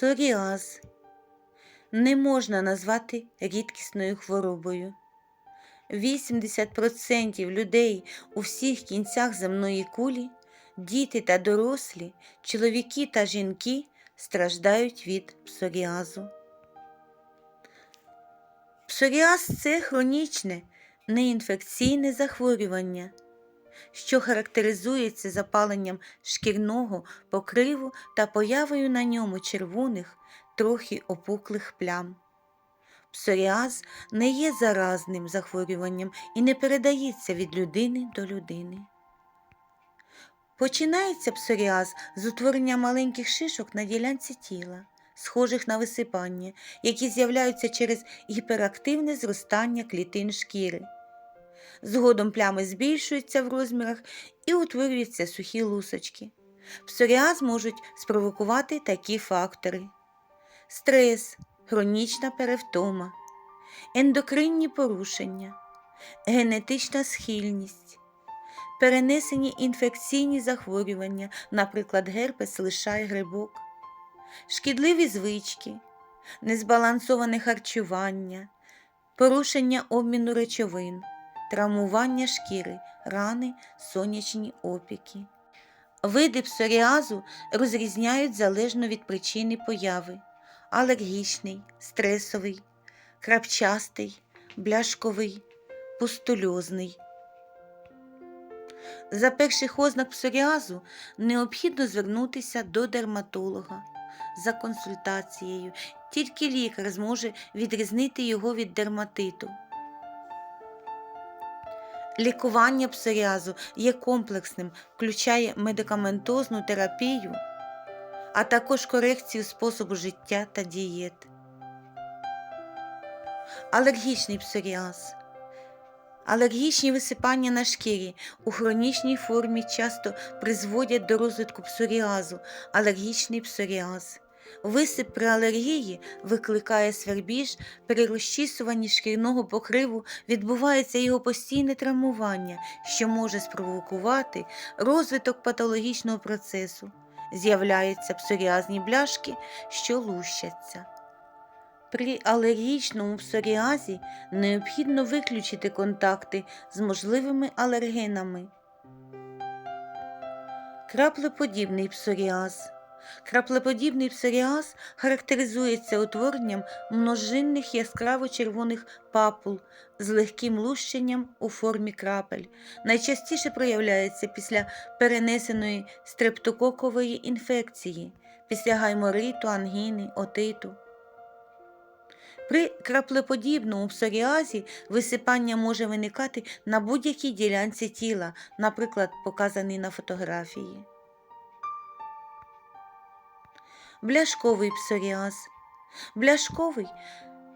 Псоріаз не можна назвати рідкісною хворобою. 80% людей у всіх кінцях земної кулі, діти та дорослі, чоловіки та жінки страждають від псоріазу. Псоріаз це хронічне, неінфекційне захворювання, що характеризується запаленням шкірного покриву та появою на ньому червоних, трохи опуклих плям. Псоріаз не є заразним захворюванням і не передається від людини до людини. Починається псоріаз з утворення маленьких шишок на ділянці тіла, схожих на висипання, які з'являються через гіперактивне зростання клітин шкіри. Згодом плями збільшуються в розмірах і утворюються сухі лусочки. Псоріаз можуть спровокувати такі фактори: стрес, хронічна перевтома, ендокринні порушення, генетична схильність, перенесені інфекційні захворювання, наприклад, герпес, лиша і грибок, шкідливі звички, незбалансоване харчування, порушення обміну речовин, травмування шкіри, рани, сонячні опіки. Види псоріазу розрізняють залежно від причини появи алергічний, стресовий, крапчастий, бляшковий, пустульозний. За перших ознак псоріазу необхідно звернутися до дерматолога за консультацією. Тільки лікар зможе відрізнити його від дерматиту. Лікування псоріазу є комплексним, включає медикаментозну терапію, а також корекцію способу життя та дієт. Алергічний псоріаз. Алергічні висипання на шкірі у хронічній формі часто призводять до розвитку псоріазу, алергічний псоріаз. Висип при алергії викликає свербіж, при розчісуванні шкірного покриву відбувається його постійне травмування, що може спровокувати розвиток патологічного процесу. З'являються псоріазні бляшки, що лущаться. При алергічному псоріазі необхідно виключити контакти з можливими алергенами. Краплеподібний псоріаз. Краплеподібний псоріаз характеризується утворенням множинних яскраво червоних папул з легким лущенням у формі крапель. Найчастіше проявляється після перенесеної стрептококової інфекції, після гаймориту, ангіни, отиту. При краплеподібному псоріазі висипання може виникати на будь-якій ділянці тіла, наприклад, показаний на фотографії. Бляшковий псоріаз. Бляшковий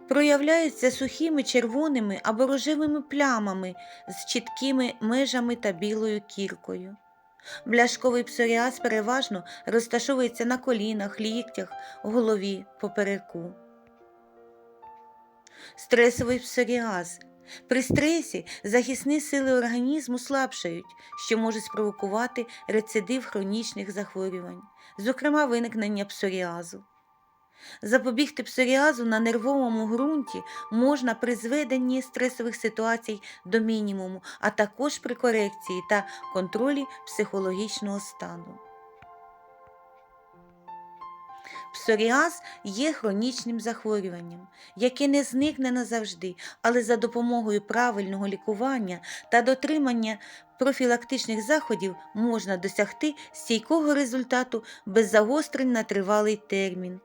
проявляється сухими червоними або рожевими плямами з чіткими межами та білою кіркою. Бляшковий псоріаз переважно розташовується на колінах, ліктях, голові, попереку. Стресовий псоріаз. При стресі захисні сили організму слабшають, що може спровокувати рецидив хронічних захворювань, зокрема виникнення псоріазу. Запобігти псоріазу на нервовому ґрунті можна при зведенні стресових ситуацій до мінімуму, а також при корекції та контролі психологічного стану. Псоріаз є хронічним захворюванням, яке не зникне назавжди, але за допомогою правильного лікування та дотримання профілактичних заходів можна досягти стійкого результату без загострень на тривалий термін.